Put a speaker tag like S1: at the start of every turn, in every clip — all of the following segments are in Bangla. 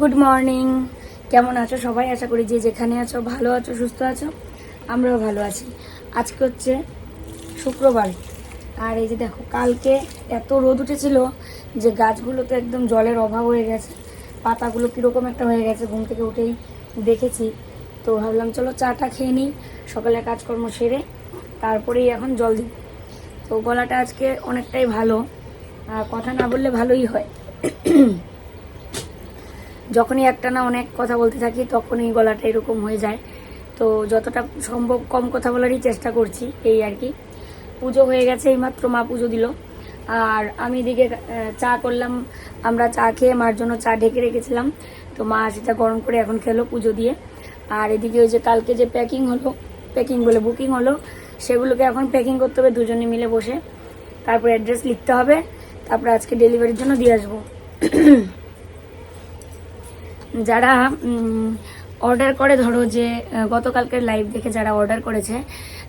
S1: গুড মর্নিং কেমন আছো সবাই? আশা করি যে যেখানে আছো, ভালো আছো, সুস্থ আছো, আমরাও ভালো আছি। আজকে হচ্ছে শুক্রবার। আর এই যে দেখো, কালকে এত রোদ উঠেছিল যে গাছগুলোতে একদম জলের অভাব হয়ে গেছে। পাতাগুলো কীরকম একটা হয়ে গেছে, ঘুম থেকে উঠেই দেখেছি। তো ভাবলাম, চলো চাটা খেয়ে নিই, সকালে কাজকর্ম সেরে তারপরেই এখন জল দিই। তো গলাটা আজকে অনেকটাই ভালো, আর কথা না বললে ভালোই হয়। যখনই একটা না অনেক কথা বলতে থাকি, তখনই গলাটা এরকম হয়ে যায়। তো যতটা সম্ভব কম কথা বলারই চেষ্টা করছি, এই আর কি। পুজো হয়ে গেছে, এইমাত্র মা পুজো দিল। আর আমি এদিকে চা করলাম। আমরা চা খেয়ে মার জন্য চা ঢেকে রেখেছিলাম। তো মা সেটা গরম করে এখন খেলো পুজো দিয়ে। আর এদিকে ওই যে কালকে যে প্যাকিং হলো প্যাকিং বলে বুকিং হলো, সেগুলোকে এখন প্যাকিং করতে হবে দুজনে মিলে বসে। তারপর অ্যাড্রেস লিখতে হবে। তারপর আজকে ডেলিভারির জন্য দিয়ে আসব। যারা অর্ডার করে, ধরো যে গতকালকের লাইভ দেখে যারা অর্ডার করেছে,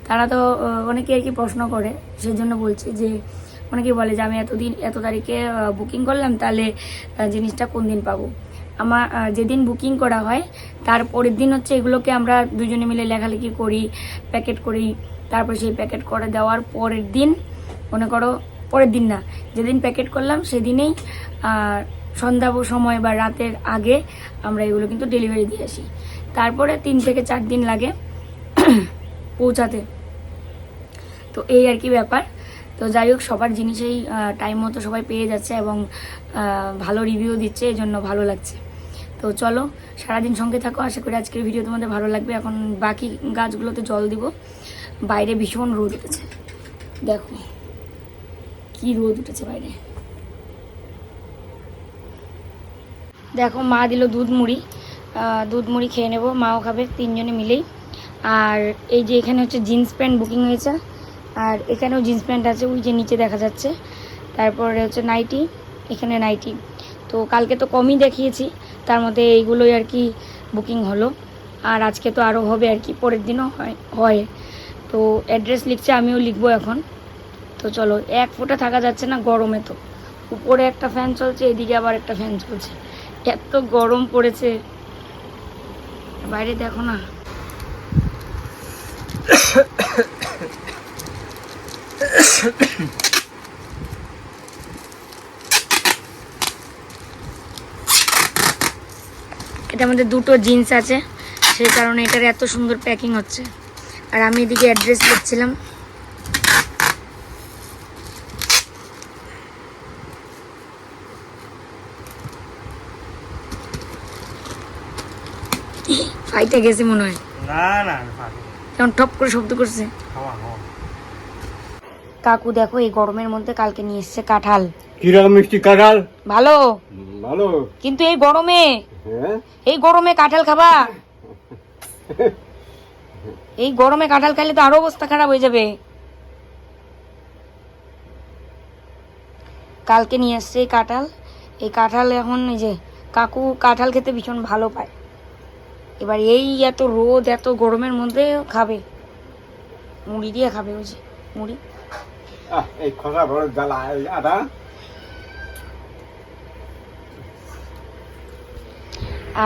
S1: তারা তো অনেকে আর কি প্রশ্ন করে। সেই জন্য বলছি যে অনেকে বলে যে, আমি এতদিন, এত তারিখে বুকিং করলাম, তাহলে জিনিসটা কোন দিন পাবো? আমার যেদিন বুকিং করা হয়, তার পরের দিন হচ্ছে এগুলোকে আমরা দুজনে মিলে লেখালেখি করি প্যাকেট করি। তারপর সেই প্যাকেট করে দেওয়ার পরের দিন, মনে করো, পরের দিন না, যেদিন প্যাকেট করলাম, সেদিনেই সন্ধ্যা সময় বা রাতের আগে আমরা এগুলো কিন্তু ডেলিভারি দিয়ে আসি। তারপরে তিন থেকে চার দিন লাগে পৌঁছাতে। তো এই আর কি ব্যাপার। তো যাই হোক, সবার জিনিসেই টাইম মতো সবাই পেয়ে যাচ্ছে এবং ভালো রিভিউ দিচ্ছে এই জন্য ভালো লাগছে। তো চলো, সারাদিন সঙ্গে থাকো। আশা করি আজকের ভিডিও তোমাদের ভালো লাগবে। এখন বাকি গাছগুলোতে জল দিব। বাইরে ভীষণ রোদ উঠেছে। দেখো, কি রোদ উঠেছে বাইরে। দেখো মা দিল দুধ মুড়ি দুধ মুড়ি খেয়ে নেব, মাও খাবে, তিনজনে মিলেই। আর এই যে এখানে হচ্ছে জিন্স প্যান্ট বুকিং হয়েছে, আর এখানেও জিন্স প্যান্ট আছে, ওই যে নিচে দেখা যাচ্ছে। তারপরে হচ্ছে নাইটি, এখানে নাইটি। তো কালকে তো কমই দেখিয়েছি, তার মধ্যে এইগুলোই আর কি বুকিং হলো। আর আজকে তো আরও হবে আর কি, পরের দিনও হয় হয়। তো অ্যাড্রেস লিখছে, আমিও লিখব এখন। তো চলো, এক ফোঁটা থাকা যাচ্ছে না গরমে তো। উপরে একটা ফ্যান চলছে, এদিকে আবার একটা ফ্যান চলছে। এত গরম পড়েছে। বাইরে দেখো না। এটা আমাদের দুটো জিন্স আছে, সেই কারণে এটার এত সুন্দর প্যাকিং হচ্ছে। আর আমি এদিকে অ্যাড্রেস লিখছিলাম। ফাইটে গেছে মনে হয়।
S2: না না
S1: কেমন টপ করে শব্দ করছে। কাকু দেখো এই গরমের মধ্যে কালকে নিয়ে এসছে কাঁঠাল।
S3: কীরকম মিষ্টি কাঁঠাল?
S1: ভালো।
S3: ভালো।
S1: কিন্তু এই গরমে
S3: হ্যাঁ?
S1: এই গরমে কাঁঠাল খাবা। এই গরমে কাঁঠাল খাইলে তো আরও অবস্থা খারাপ হয়ে যাবে। কালকে নিয়ে এসছে এই কাঁঠাল। এই কাঁঠাল এখন এই যে কাকু কাঁঠাল খেতে ভীষণ ভালো পায়। এবার এই এত রোদ এত গরমের মধ্যে খাবে। মুড়ি দিয়ে খাবে ওই মুড়ি।
S3: এই খসা বড় জ্বালা এই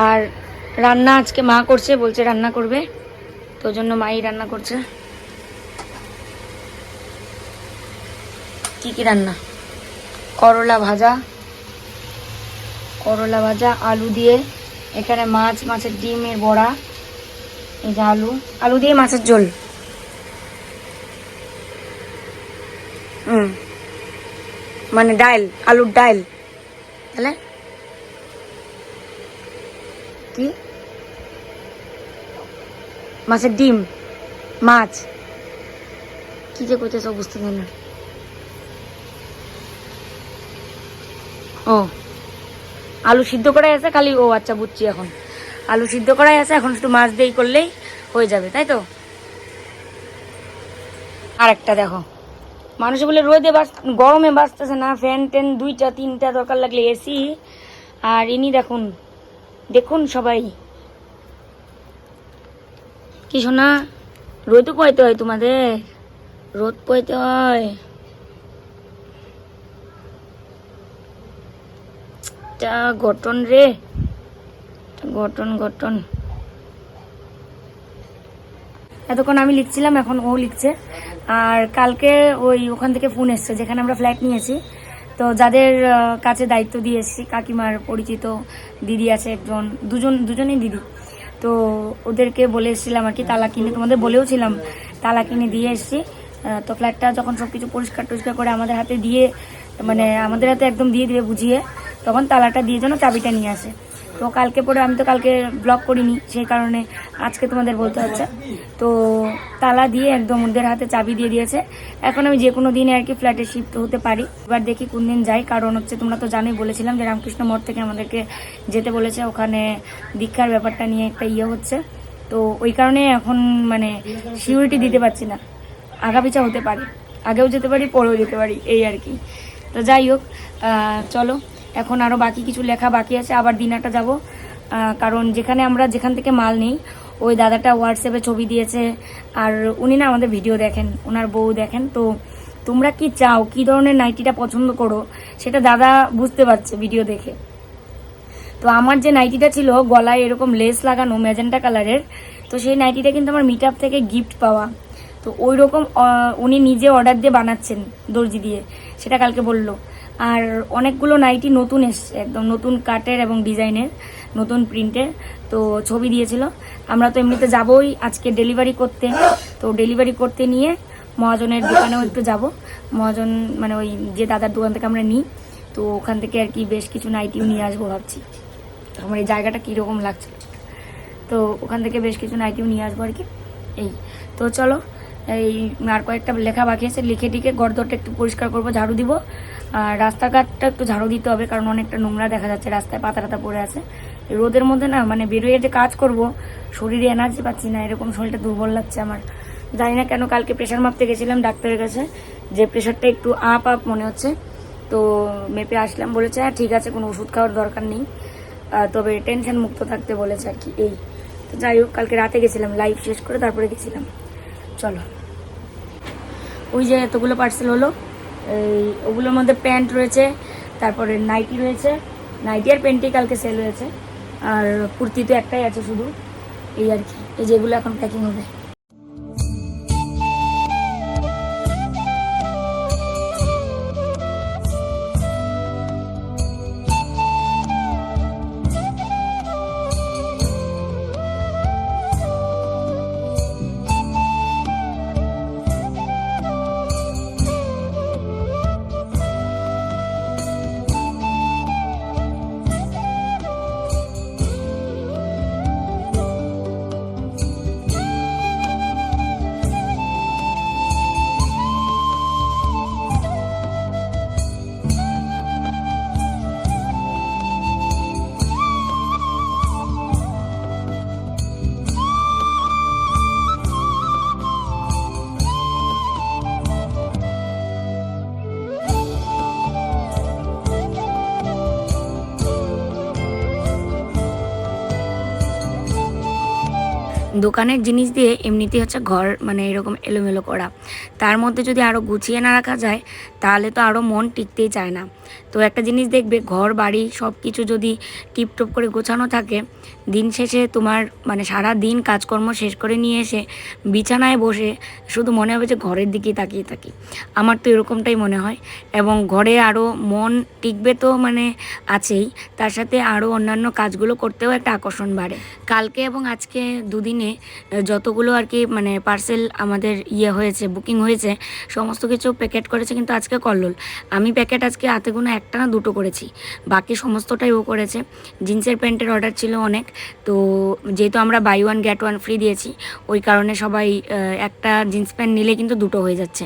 S1: আর রান্না আজকে মা করছে বলছে রান্না করবে। তো জন্য মাই রান্না করছে। কি কি রান্না? করলা ভাজা করলা ভাজা আলু দিয়ে এখানে মাছ, মাছের ডিমের বড়া, এই যে আলু। আলু দিয়ে মাছের ঝোল। হুম। মানে ডাল আলুর ডাল তাহলে? কি? মাছের ডিম, মাছ। কি যে করতেছ বুঝতে পারি না। ও। আলু সিদ্ধ করাই আছে, খালি ও আচ্ছা বুঝছি এখন। আলু সিদ্ধ করাই আছে, এখন শুধু মাছ দিয়ে করলেই হয়ে যাবে, তাই তো? আর একটা দেখো। মানুষ বলে রোদে বাঁচ গরমে বাঁচতেছে না, ফ্যান ট্যান দুইটা, তিনটা দরকার লাগলে এসি। আর ইনি দেখুন দেখুন সবাই। কি শোনা রোদও পোয়াইতে হয় তোমাদের? রোদ পোয়াইতে হয়। যা গঠন রে। গঠন গঠন। এতক্ষণ আমি লিখছিলাম, এখন ও লিখছে। আর কালকে ওই ওখান থেকে ফোন এসছে, যেখানে আমরা ফ্ল্যাট নিয়েছি। তো যাদের কাছে দায়িত্ব দিয়ে এসেছি কাকিমার পরিচিত দিদি আছে একজন, দুজন, দুজনেই দিদি। তো ওদেরকে বলে এসেছিলাম আর কি, তালা কিনে, তোমাদের বলেও ছিলাম তালা কিনে দিয়ে এসেছি। তো ফ্ল্যাটটা যখন সব কিছু পরিষ্কার টরিষ্কার করে আমাদের হাতে দিয়ে মানে আমাদের হাতে একদম দিয়ে দিবে বুঝিয়ে। তখন তালাটা দিয়ে যেন চাবিটা নিয়ে আসে। তো কালকে পরে আমি তো কালকে ব্লগ করিনি, সেই কারণে আজকে তোমাদের বলতে হচ্ছে। তো তালা দিয়ে একদম ওদের হাতে চাবি দিয়ে দিয়েছে। এখন আমি যে কোনো দিনে আর কি ফ্ল্যাটে শিফট হতে পারি। এবার দেখি কোন দিন যাই, কারণ হচ্ছে তোমরা তো জানোই, বলেছিলাম যে রামকৃষ্ণ মঠ থেকে আমাদেরকে যেতে বলেছে। ওখানে দীক্ষার ব্যাপারটা নিয়ে একটা ইয়ে হচ্ছে। তো ওই কারণে এখন মানে সিউরিটি দিতে পারছি না। আগা পিছা হতে পারে। আগেও যেতে পারি, পরেও যেতে পারি, এই আর কি। তো যাই হোক চলো, এখন আরও বাকি কিছু লেখা বাকি আছে, আবার দিনাটা যাব। কারণ যেখানে আমরা, যেখান থেকে মাল নেই, ওই দাদাটা হোয়াটসঅ্যাপে ছবি দিয়েছে, আর উনি না আমাদের ভিডিও দেখেন ওনার বউ দেখেন। তো তোমরা কি চাও, কি ধরনের নাইটিটা পছন্দ করো, সেটা দাদা বুঝতে পারছে ভিডিও দেখে। তো আমার যে নাইটিটা ছিল, গলায় এরকম লেস লাগানো ম্যাজেন্টা কালারের তো সেই নাইটিটা কিন্তু আমার মিট থেকে গিফট পাওয়া। তো ওই রকম উনি নিজে অর্ডার দিয়ে বানাচ্ছেন দর্জি দিয়ে, সেটা কালকে বলল। আর অনেকগুলো নাইটি নতুন এসছে, একদম নতুন কাটের এবং ডিজাইনের, নতুন প্রিন্টের তো ছবি দিয়েছিল। আমরা তো এমনিতে যাবই আজকে ডেলিভারি করতে। তো ডেলিভারি করতে নিয়ে মহাজনের দোকানেও একটু যাব। মহাজন মানে ওই যে দাদার দোকান থেকে আমরা নিই, তো ওখান থেকে আর কি বেশ কিছু নাইটিও নিয়ে আসব ভাবছি। আমার এই জায়গাটা কীরকম লাগছে। তো ওখান থেকে বেশ কিছু নাইটিও নিয়ে আসব আর কি। এই, তো চলো এই আর কয়েকটা লেখা বাকি আছে, লিখে টিকে গড়দরটা একটু পরিষ্কার করব, ঝাড়ু দিব। আর রাস্তাঘাটটা একটু ঝাড়ু দিতে হবে, কারণ অনেকটা নোংরা দেখা যাচ্ছে, রাস্তায় পাতা টাতা পড়ে আছে। রোদের মধ্যে না মানে বেরোয় যে কাজ করব, শরীরে এনার্জি পাচ্ছি না, এরকম শরীরটা দুর্বল লাগছে আমার। জানি না কেন কালকে প্রেশার মাপতে গেছিলাম ডাক্তারের কাছে, যে প্রেশারটা একটু আপ আপ মনে হচ্ছে। তো মেপে আসলাম, বলেছে হ্যাঁ ঠিক আছে, কোনো ওষুধ খাওয়ার দরকার নেই। তবে টেনশন মুক্ত থাকতে বলেছে আর কি, এই। তো যাই হোক, কালকে রাতে গেছিলাম লাইভ শেষ করে তারপরে গেছিলাম। চলো। ওই যে এতগুলো পার্সেল হলো। এই ওগুলোর মধ্যে প্যান্ট রয়েছে, তারপরে নাইটি রয়েছে। নাইটি আর প্যান্টই কালকে সেল হয়েছে। আর কুর্তি তো একটাই আছে শুধু। এই আর কি। এই যেগুলো এখন প্যাকিং হবে। দোকানের জিনিস দিয়ে এমনিতেই হচ্ছে ঘর মানে এরকম এলোমেলো করা। তার মধ্যে যদি আরও গুছিয়ে না রাখা যায়, তাহলে তো আরও মন টিকতেই চায় না। তো একটা জিনিস দেখবে, ঘর, বাড়ি সব কিছু যদি টিপটপ করে গোছানো থাকে, দিন শেষে তোমার মানে সারা দিন কাজকর্ম শেষ করে নিয়ে এসে বিছানায় বসে শুধু মনে হবে যে ঘরের দিকেই তাকিয়ে থাকি। আমার তো এরকমটাই মনে হয়। এবং ঘরে আরও মন টিকবে তো মানে আছেই। তার সাথে আরও অন্যান্য কাজগুলো করতেও একটা আকর্ষণ বাড়ে। কালকে এবং আজকে দুদিনে যতগুলো আর কি মানে পার্সেল আমাদের ইয়ে হয়েছে বুকিং হয়েছে, সমস্ত কিছু প্যাকেট করেছে কিন্তু আজকে কল্লোল। আমি প্যাকেট আজকে হাতে গোনা একটা না দুটো করেছি। বাকি সমস্তটাই ও করেছে। জিন্সের প্যান্টের অর্ডার ছিল অনেক। তো যেহেতু আমরা buy one get one free দিয়েছি, ওই কারণে সবাই একটা জিন্স প্যান্ট নিলে কিন্তু দুটো হয়ে যাচ্ছে।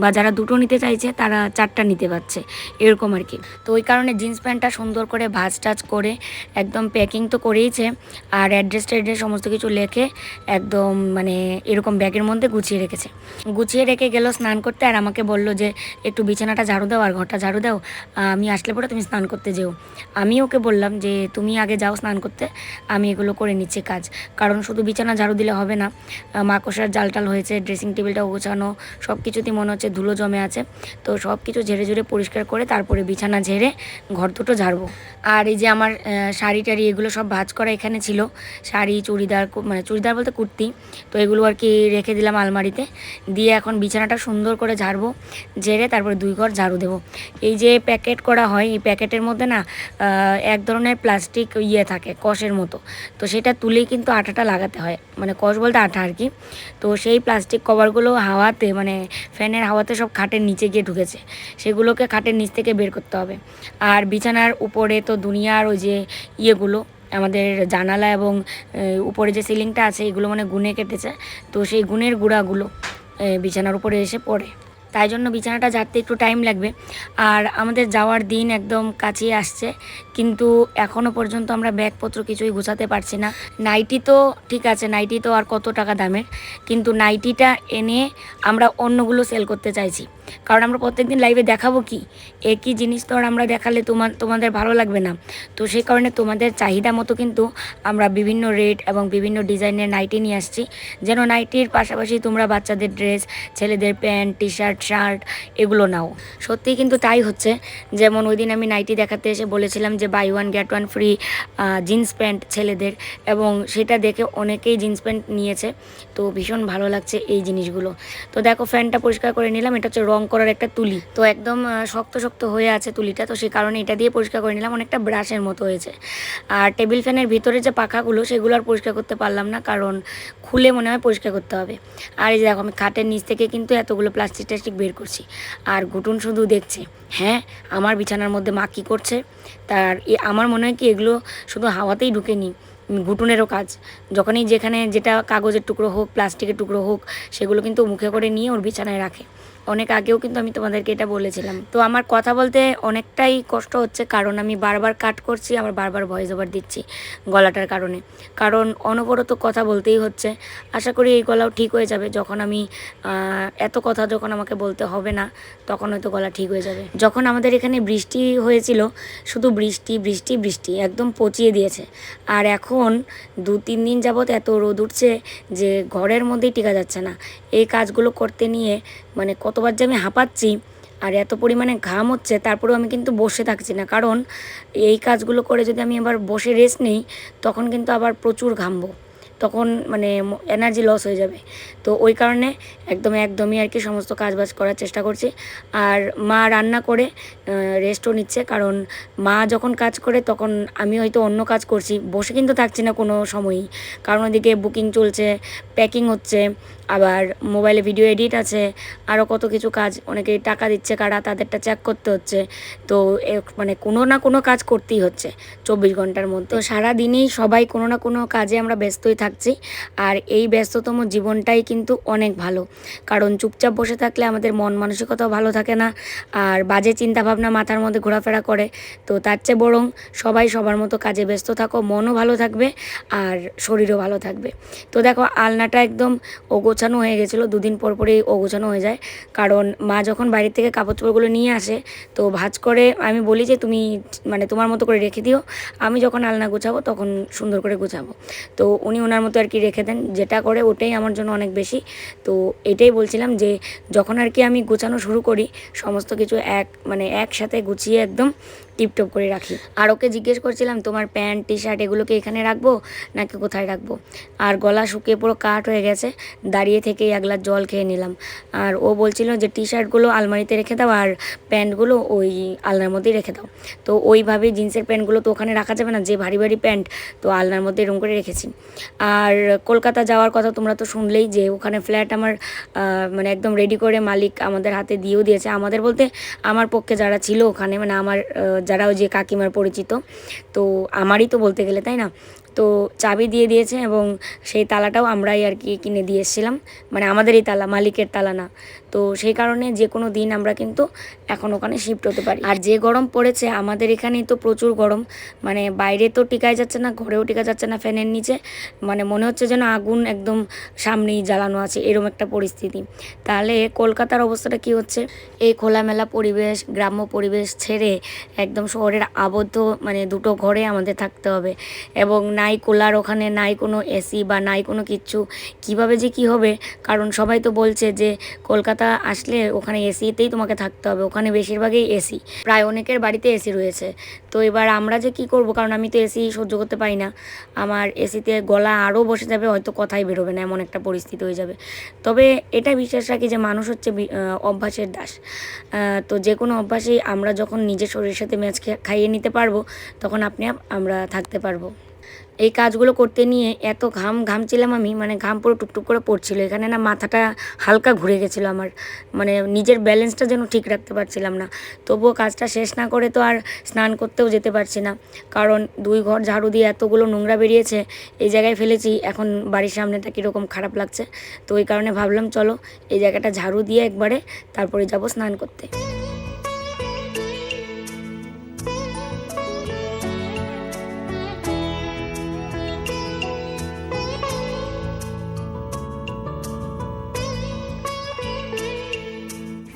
S1: বা যারা দুটো নিতে চাইছে, তারা চারটা নিতে পারছে। এরকম আর কি। তো ওই কারণে জিন্স প্যান্টটা সুন্দর করে ভাজ টাজ করে, একদম প্যাকিং তো করেইছে। আর অ্যাড্রেস ট্যাড্রেস সমস্ত কিছু লেখে, একদম মানে এরকম ব্যাগের মধ্যে গুছিয়ে রেখেছে। গুছিয়ে রেখে গেল, স্নান করতে, আর আমাকে বলল যে, একটু বিছানাটা ঝাড়ু দাও আর ঘরটা ঝাড়ু দাও। আমি আসলে পরে তুমি স্নান করতে যেও। আমি ওকে বললাম যে তুমি আগে যাও স্নান করতে আমি এগুলো করে নিচ্ছি কাজ। কারণ শুধু বিছানা ঝাড়ু দিলে হবে না আহ, মাকড়সার জাল টাল হয়েছে ড্রেসিং টেবিলটাও গোছানো সব কিছুতেই মনে হচ্ছে ধুলো জমে আছে। তো সব কিছু ঝেড়ে ঝেড়ে পরিষ্কার করে তারপরে বিছানা ঝেড়ে ঘর দুটো ঝাড়বো। আর এই যে আমার শাড়ি টাড়ি এগুলো সব ভাজ করা এখানে ছিল। শাড়ি চুড়িদার মানে চুড়িদার বলতে কুর্তি। তো এগুলো আর কি রেখে দিলাম আলমারিতে। দিয়ে এখন বিছানাটা সুন্দর করে ঝাড়বো ঝেড়ে তারপরে দুই ঘর ঝাড়ু দেবো। এই যে প্যাকেট করা হয়, এই প্যাকেটের মধ্যে না এক ধরনের প্লাস্টিক ইয়ে থাকে, কষের মতো। তো সেটা তুলেই কিন্তু আঠাটা লাগাতে হয়। মানে কষ বলতে আঠা আর কি। তো সেই প্লাস্টিক কভারগুলো হাওয়াতে মানে ফ্যানের হাওয়াতে সব খাটের নিচে গিয়ে ঢুকেছে। সেগুলোকে খাটের নিচ থেকে বের করতে হবে। আর বিছানার উপরে তো দুনিয়ার ওই যে ইয়েগুলো, আমাদের জানালা এবং উপরে যে সিলিংটা আছে, এগুলো মানে গুনে কেটেছে। তো সেই গুণের গুঁড়াগুলো বিছানার উপরে এসে পড়ে। তাই জন্য বিছানাটা যাতে একটু টাইম লাগবে। আর আমাদের যাওয়ার দিন একদম কাছেই আসছে। কিন্তু এখনও পর্যন্ত আমরা ব্যাগপত্র কিছুই গুছাতে পারছি না। নাইটি তো ঠিক আছে, নাইটি তো আর কত টাকা দামের? কিন্তু নাইটিটা এনে আমরা অন্যগুলো সেল করতে চাইছি। কারণ আমরা প্রত্যেকদিন লাইভে দেখাবো কি? একই জিনিস তো আর আমরা দেখালে তোমার, তোমাদের ভালো লাগবে না। তো সেই কারণে তোমাদের চাহিদা মতো কিন্তু আমরা বিভিন্ন রেট এবং বিভিন্ন ডিজাইনের নাইটি নিয়ে আসছি। যেন নাইটির পাশাপাশি তোমরা বাচ্চাদের ড্রেস ছেলেদের প্যান্ট টি শার্ট শার্ট এগুলো নাও। সত্যিই কিন্তু তাই হচ্ছে। যেমন ওই দিন আমি নাইটি দেখাতে এসে বলেছিলাম যে buy one get one free jeans pant ছেলেদের এবং সেটা দেখে অনেকেই জিন্স প্যান্ট নিয়েছে। তো ভীষণ ভালো লাগছে এই জিনিসগুলো। তো দেখো ফ্যানটা পরিষ্কার করে নিলাম, এটা হচ্ছে রং করার একটা তুলি। তো একদম শক্ত শক্ত হয়ে আছে তুলিটা, তো সেই কারণে এটা দিয়ে পরিষ্কার করে নিলাম, অনেকটা ব্রাশের মতো হয়েছে। আর টেবিল ফ্যানের ভিতরে যে পাখাগুলো, সেগুলো আর পরিষ্কার করতে পারলাম না, কারণ খুলে মনে হয় পরিষ্কার করতে হবে। আর এই যে দেখো, আমি খাটের নিচ থেকে কিন্তু এতগুলো প্লাস্টিক টাস্টিক বের করছি। আর ঘুটুন শুধু দেখছে হ্যাঁ আমার বিছানার মধ্যে মা কী করছে? তার আমার মনে হয় কি এগুলো শুধু হাওয়াতেই ঢুকেনি ঘুটুনেরও কাজ। যখনই যেখানে যেটা কাগজের টুকরো হোক, প্লাস্টিকের টুকরো হোক, সেগুলো কিন্তু মুখে করে নিয়ে ওর বিছানায় রাখে। অনেক আগেও কিন্তু আমি তোমাদেরকে এটা বলেছিলাম। তো আমার কথা বলতে অনেকটাই কষ্ট হচ্ছে, কারণ আমি বারবার কাট করছি, আবার বারবার ভয়েস ওভার দিচ্ছি গলাটার কারণে। কারণ অনবরত কথা বলতেই হচ্ছে। আশা করি এই গলাও ঠিক হয়ে যাবে। যখন আমি এত কথা যখন আমাকে বলতে হবে না, তখন হয়তো গলা ঠিক হয়ে যাবে। যখন আমাদের এখানে বৃষ্টি হয়েছিল, শুধু বৃষ্টি বৃষ্টি বৃষ্টি, একদম পচিয়ে দিয়েছে। আর এখন দু তিন দিন যাবৎ এত রোদ উঠছে যে ঘরের মধ্যেই টিকা যাচ্ছে না। এই কাজগুলো করতে নিয়ে মানে কতবার যে আমি হাঁপাচ্ছি আর এত পরিমাণে ঘাম হচ্ছে, তারপরেও আমি কিন্তু বসে থাকছি না। কারণ এই কাজগুলো করে যদি আমি আবার বসে রেস্ট নিই, তখন কিন্তু আবার প্রচুর ঘামবো তখন মানে এনার্জি লস হয়ে যাবে। তো ওই কারণে একদম একদমই আর কি সমস্ত কাজবাজ করার চেষ্টা করছি। আর মা রান্না করে রেস্টও নিচ্ছে। কারণ মা যখন কাজ করে, তখন আমি হয়তো অন্য কাজ করছি। বসে কিন্তু থাকছি না কোনো সময়ই। কারণ ওদিকে বুকিং চলছে প্যাকিং হচ্ছে। আবার মোবাইলে ভিডিও এডিট আছে আরও কত কিছু কাজ, অনেকে টাকা দিচ্ছে কারা, তাদেরটা চেক করতে হচ্ছে। তো মানে কোনো না কোনো কাজ করতেই হচ্ছে চব্বিশ ঘণ্টার মধ্যে। তো সারাদিনেই সবাই কোনো না কোনো কাজে আমরা ব্যস্তই থাকছি। আর এই ব্যস্ততম জীবনটাই কিন্তু অনেক ভালো। কারণ চুপচাপ বসে থাকলে আমাদের মন মানসিকতাও ভালো থাকে না, আর বাজে চিন্তাভাবনা মাথার মধ্যে ঘোরাফেরা করে। তো তার চেয়ে বরং সবাই সবার মতো কাজে ব্যস্ত থাকো, মনও ভালো থাকবে, আর শরীরও ভালো থাকবে। তো দেখো, আলনাটা একদম ওগোছানো হয়ে গেছিল, দুদিন পর পরেই ওগোছানো হয়ে যায়। কারণ মা যখন বাইরে থেকে কাপড় চোপড়গুলো নিয়ে আসে, তো ভাজ করে আমি বলি যে, তুমি মানে তোমার মতো করে রেখে দিও, আমি যখন আলনা গোছাবো তখন সুন্দর করে গোছাবো। তো উনি ওনার মতো আর কি রেখে দেন, যেটা করে ওটাই আমার জন্য অনেক বেশি। তো এটাই বলছিলাম যে, যখন আর কি আমি গোছানো শুরু করি, সমস্ত কিছু এক মানে একসাথে গুছিয়ে একদম টিপটপ করে রাখি। আর ওকে জিজ্ঞেস করছিলাম, তোমার প্যান্ট টি শার্ট এগুলোকে এখানে রাখব নাকি কোথায় রাখব? আর গলা শুকিয়ে পুরো কাট হয়ে গেছে, দাঁড়িয়ে থেকেই এক গ্লাস জল খেয়ে নিলাম। আর ও বলছিল যে টি শার্টগুলো আলমারিতে রেখে দাও আর প্যান্টগুলো ওই আলনার মধ্যেই রেখে দাও। তো ওইভাবে জিন্সের প্যান্টগুলো তো ওখানে রাখা যাবে না, যে ভারী ভারী প্যান্ট, তো আলনার মধ্যে এরকম করে রেখেছি। আর কলকাতা যাওয়ার কথা তোমরা তো শুনলেই যে, ওখানে ফ্ল্যাট আমার মানে একদম রেডি করে মালিক আমাদের হাতে দিয়েও দিয়েছে। আমাদের বলতে আমার পক্ষে যারা ছিল ওখানে মানে আমার যারা ওই যে কাকিমার পরিচিত, তো আমারই তো বলতে গেলে, তাই না? তো চাবি দিয়ে দিয়েছে এবং সেই তালাটাও আমরাই আর কি কিনে দিয়ে এসেছিলাম। মানে আমাদেরই তালা, মালিকের তালা না। তো সেই কারণে যে কোনো দিন আমরা কিন্তু এখন ওখানে শিফট হতে পারি। আর যে গরম পড়েছে, আমাদের এখানেই তো প্রচুর গরম। মানে বাইরে তো টিকায় যাচ্ছে না, ঘরেও টিকা যাচ্ছে না ফ্যানের নিচে। মানে মনে হচ্ছে যেন আগুন একদম সামনেই জ্বালানো আছে এরকম একটা পরিস্থিতি। তাহলে কলকাতার অবস্থাটা কি হচ্ছে? এই খোলামেলা পরিবেশ, গ্রাম্য পরিবেশ ছেড়ে একদম শহরের আবদ্ধ মানে দুটো ঘরে আমাদের থাকতে হবে। এবং নাই কুলার ওখানে, নাই কোনো এসি বা নাই কোনো কিচ্ছু। কীভাবে যে কি হবে? কারণ সবাই তো বলছে যে কলকাতা আসলে ওখানে এসিতেই তোমাকে থাকতে হবে। ওখানে বেশিরভাগই এসি প্রায় অনেকের বাড়িতে এসি রয়েছে। তো এবার আমরা যে কি করব? কারণ আমি তো এসি সহ্য করতে পারি না। আমার এসিতে গলা আরও বসে যাবে, হয়তো কথাই বেরোবে না, এমন একটা পরিস্থিতি হয়ে যাবে। তবে এটা বিশ্বাস রাখি যে মানুষ হচ্ছে অভ্যাসের দাস। তো যে কোনো অভ্যাসেই আমরা যখন নিজের শরীরের সাথে ম্যাচ খাইয়ে নিতে পারব, তখন আপনি আমরা থাকতে পারব। এই কাজগুলো করতে নিয়ে এত ঘাম ঘামছিলাম আমি মানে ঘাম পুরো টুকটুক করে পড়ছিল। এখানে না মাথাটা হালকা ঘুরে গেছিল আমার মানে নিজের ব্যালেন্সটা যেন ঠিক রাখতে পারছিলাম না। তবুও কাজটা শেষ না করে তো আর স্নান করতেও যেতে পারছি না। কারণ দুই ঘর ঝাড়ু দিয়ে এতগুলো নোংরা বেরিয়েছে, এই জায়গায় ফেলেছি, এখন বাড়ির সামনেটা কীরকম খারাপ লাগছে? তো ওই কারণে ভাবলাম, চলো এই জায়গাটা ঝাড়ু দিয়ে একবারে তারপরে যাব স্নান করতে।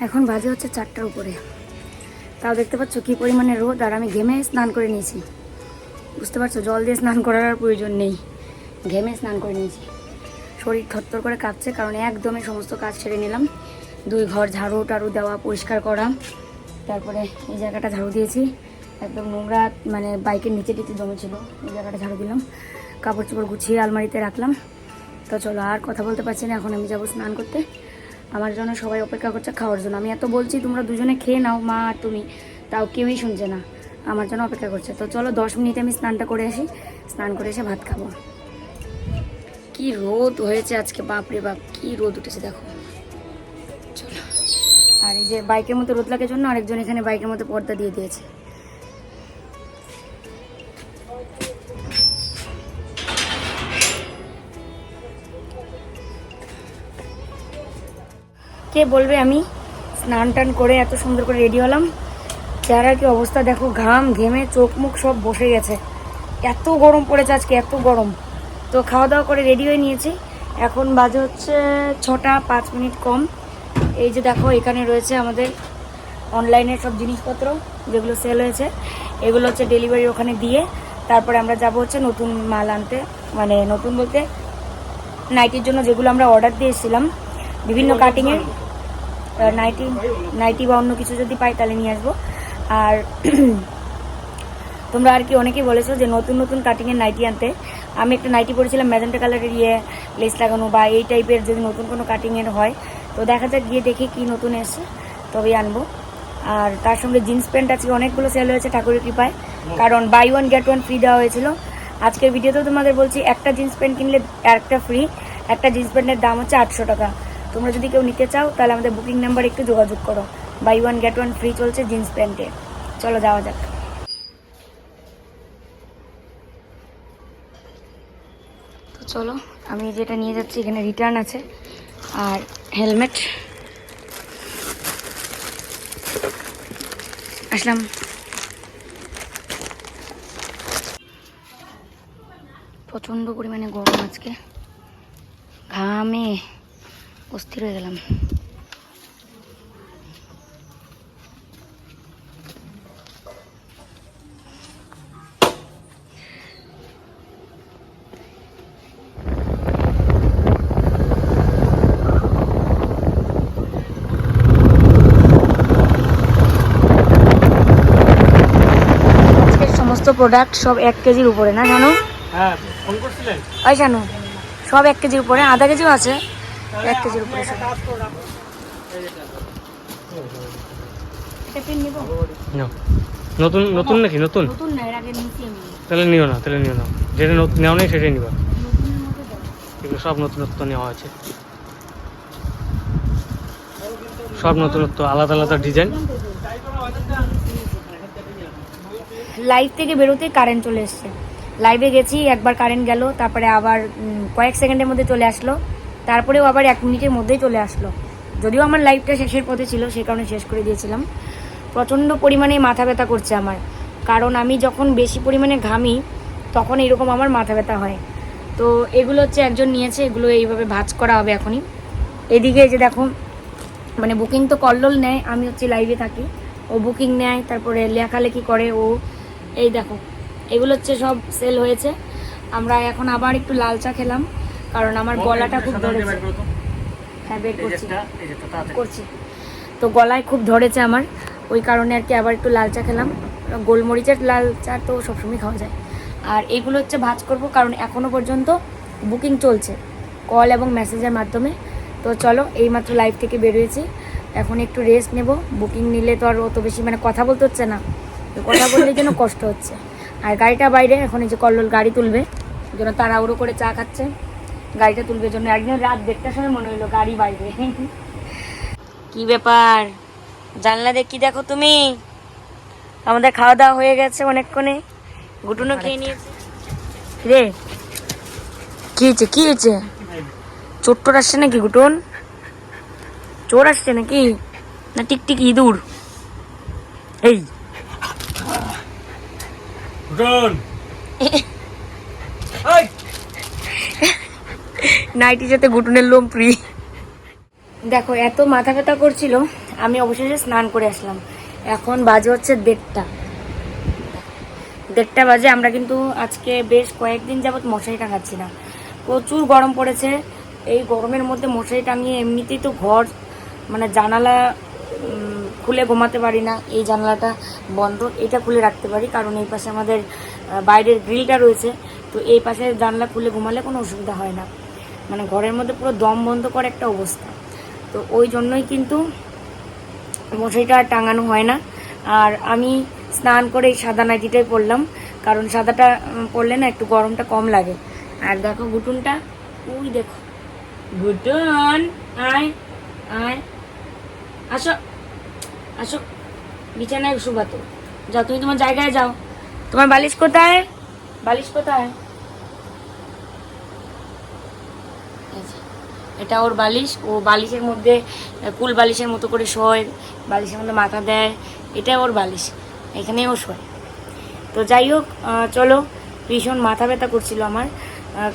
S1: এখন বাজে হচ্ছে চারটার উপরে। তাও দেখতে পাচ্ছ কী পরিমাণে রোদ, আর আমি ঘেমে স্নান করে নিয়েছি। বুঝতে পারছ? জল দিয়ে স্নান করার আর প্রয়োজন নেই। ঘেমে স্নান করে নিয়েছি। শরীর থরথর করে কাঁপছে, কারণ একদমই সমস্ত কাজ ছেড়ে নিলাম। দুই ঘর ঝাড়ু টাড়ু দেওয়া, পরিষ্কার করা। তারপরে এই জায়গাটা ঝাড়ু দিয়েছি। একদম নোংরা মানে বাইকের নিচে টিচে জমেছিল। এই জায়গাটা ঝাড়ু দিলাম। কাপড় চোপড় গুছিয়ে আলমারিতে রাখলাম। তো চলো আর কথা বলতে পারছি না, এখন আমি যাব স্নান করতে। আমার জন্য সবাই অপেক্ষা করছে খাওয়ার জন্য। আমি এত বলছি, তোমরা দুজনে খেয়ে নাও, মা আর তুমি। তাও কেউই শুনছে না। আমার জন্য অপেক্ষা করছে। তো চলো দশ মিনিটে আমি স্নানটা করে আসি। স্নান করে এসে ভাত খাব। কি রোদ হয়েছে আজকে, বাপরে বাপ, কি রোদ উঠেছে দেখো। চলো। আর এই যে বাইকের মতো রোদ লাগার জন্য আরেকজন এখানে বাইকের মতো পর্দা দিয়ে দিয়েছে। কে বলবে আমি? স্নান টান করে এত সুন্দর করে রেডি হলাম। চেহারার কি অবস্থা দেখো ঘাম ঘেমে চোখ মুখ সব বসে গেছে। এত গরম পড়েছে আজকে এত গরম। তো খাওয়া দাওয়া করে রেডি হয়ে নিয়েছি। এখন বাজে হচ্ছে ছটা পাঁচ মিনিট কম। এই যে দেখো এখানে রয়েছে আমাদের অনলাইনের সব জিনিসপত্র যেগুলো সেল হয়েছে। এগুলো হচ্ছে ডেলিভারি ওখানে দিয়ে তারপরে আমরা যাব হচ্ছে নতুন মাল আনতে। মানে নতুন বলতে নাইটির জন্য যেগুলো আমরা অর্ডার দিয়েছিলাম বিভিন্ন কাটিংয়ের নাইটি নাইটি বা অন্য কিছু যদি পাই তাহলে নিয়ে আসব। আর তোমরা আর কি অনেকেই বলেছ যে নতুন নতুন কাটিংয়ের নাইটি আনতে। আমি একটা নাইটি পরেছিলাম, ম্যাজেন্টা কালারের ইয়ে লেস লাগানো বা এই টাইপের যদি নতুন কোনো কাটিংয়ের হয়, তো দেখা যাক, গিয়ে দেখি কি নতুন এসছে তবেই আনব। আর তার সঙ্গে জিন্স প্যান্ট আজকে অনেকগুলো সেল হয়েছে ঠাকুরের কৃপায়। কারণ buy one get one free দেওয়া হয়েছিল। আজকের ভিডিওতেও তোমাদের বলছি, একটা জিন্স প্যান্ট কিনলে একটা ফ্রি একটা জিন্স প্যান্টের দাম হচ্ছে আটশো টাকা। তোমরা যদি কেউ নিতে চাও, তাহলে আমাদের বুকিং নাম্বার একটু যোগাযোগ করো। Buy one get one free চলছে জিন্স প্যান্টে চলো যাওয়া যাক। তো চলো, আমি যেটা নিয়ে যাচ্ছি, এখানে রিটার্ন আছে। আর হেলমেট আসলাম। প্রচণ্ড পরিমাণে গরম আজকে। ঘামে। অস্থির হয়ে গেলাম। সমস্ত প্রোডাক্ট সব এক কেজির উপরে না জানো
S3: হ্যাঁ ফোন করছিলেন?
S1: ওই জানো সব এক কেজির উপরে আধা কেজিও আছে। এক কেজির উপরে সব এটা পেন নিবো?
S2: নাও। নতুন নতুন নাকি? নতুন? তাহলে নিও না তাহলে নিও না। যেটা নেওয়া নেই সেটাই নিবা। এগুলো সব নতুনত্ব নেওয়া আছে। সব নতুনত্ব আলাদা আলাদা ডিজাইন।
S1: লাইভ থেকে বেরোতেই কারেন্ট চলে এসছে। লাইভে গেছি একবার কারেন্ট গেল তারপরে আবার কয়েক সেকেন্ডের মধ্যে চলে আসলো। তারপরেও আবার এক মিনিটের মধ্যেই চলে আসলো। যদিও আমার লাইফটা শেষের পথে ছিল, সে কারণে শেষ করে দিয়েছিলাম। প্রচণ্ড পরিমাণে মাথা ব্যথা করছে আমার। কারণ আমি যখন বেশি পরিমাণে ঘামি, তখন এরকম আমার মাথা ব্যথা হয়। তো এগুলো হচ্ছে একজন নিয়েছে, এগুলো এইভাবে ভাজ করা হবে এখনই। এদিকে যে দেখো মানে বুকিং তো কল্লোল নেয়, আমি হচ্ছে লাইভে থাকি। ও বুকিং নেয়, তারপরে লেখালেখি করে, ও এই দেখো, এগুলো হচ্ছে সব সেল হয়েছে। আমরা এখন আবার একটু লাল চা খেলাম। কারণ আমার গলাটা খুব ধরেছে। হ্যাঁ বের করছি। করছি। তো গলায় খুব ধরেছে আমার। ওই কারণে আর কি আবার একটু লাল চা খেলাম। গোলমরিচের লাল চা তো সবসময় খাওয়া যায়। আর এগুলো হচ্ছে ভাজ করব কারণ এখনও পর্যন্ত বুকিং চলছে। কল এবং মেসেজের মাধ্যমে। তো চলো এইমাত্র লাইভ থেকে বেরিয়েছি। এখন একটু রেস্ট নেব। বুকিং নিলে তো আর অত বেশি মানে কথা বলতে হচ্ছে না। কথা বললে যেন কষ্ট হচ্ছে। আর গাড়িটা বাইরে এখন এই যে কল্লোল গাড়ি তুলবে। জন্য তাড়াহুড়ো করে চা খাচ্ছে। গাড়িটা তুলবে জন্য একদিন রাত দেড়টার সময় মনে হলো গাড়ি বাইরে। কি ব্যাপার? জানলা দেখি দেখো তুমি? আমাদের খাওয়া দাওয়া হয়ে গেছে অনেকক্ষণে। গুটুনো খেয়ে নিয়েছে। রে কি হয়েছে কি হয়েছে? চোর টোর আসছে নাকি গুটুন চোর আসছে নাকি? না টিকটিক ইঁদুর? এই। নাইটির সাথে গুটুনের লোম ফ্রি দেখো, এত মাথা ব্যথা করছিল, আমি অবশেষে স্নান করে আসলাম। এখন বাজে হচ্ছে দেড়টা। দেড়টা বাজে, আমরা কিন্তু আজকে বেশ কয়েকদিন যাবৎ মশারি টাঙাচ্ছি না। প্রচুর গরম পড়েছে। এই গরমের মধ্যে মশারি টাঙিয়ে এমনিতেই তো ঘর মানে জানালা খুলে ঘুমাতে পারি না। এই জানালাটা বন্ধ, এটা খুলে রাখতে পারি। কারণ এই পাশে আমাদের বাইরের গ্রিলটা রয়েছে। তো এই পাশে জানলা খুলে ঘুমালে কোনো অসুবিধা হয় না। মানে ঘরের মধ্যে পুরো দম বন্ধ করে একটা অবস্থা। তো ওই জন্যই কিন্তু মশারিটা আর টাঙানো হয় না। আর আমি স্নান করে এই সাদা নাইটিটাই পরলাম, কারণ সাদাটা পরলে না একটু গরমটা কম লাগে। আর দেখো গুটুনটা ওই দেখো। গুটুন আয় আয়। আসো আসো, বিছানায় শুবাতো। যাও, তুমি তোমার জায়গায় যাও। তোমার বালিশ কোথায়? বালিশ কোথায় এই যে, এটা ওর বালিশ, ও বালিশের মধ্যে কুল বালিশের মতো করে শোয়, বালিশের মধ্যে মাথা দেয়, এটা ওর বালিশ, এখানেই ও শোয়। তো যাই হোক চলো, ভীষণ মাথা ব্যথা করছিল আমার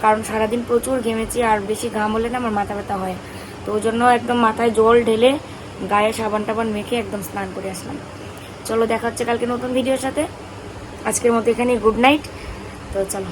S1: কারণ সারাদিন প্রচুর ঘেমেছি আর বেশি ঘাম হলে না আমার মাথা ব্যথা হয়। তো ওই জন্য একদম মাথায় জল ঢেলে গায়ে সাবান টাবান মেখে একদম স্নান করে আসলাম। চলো, দেখা হচ্ছে কালকে নতুন ভিডিওর সাথে। আজকের মতো এখানেই গুড নাইট। তো চলো।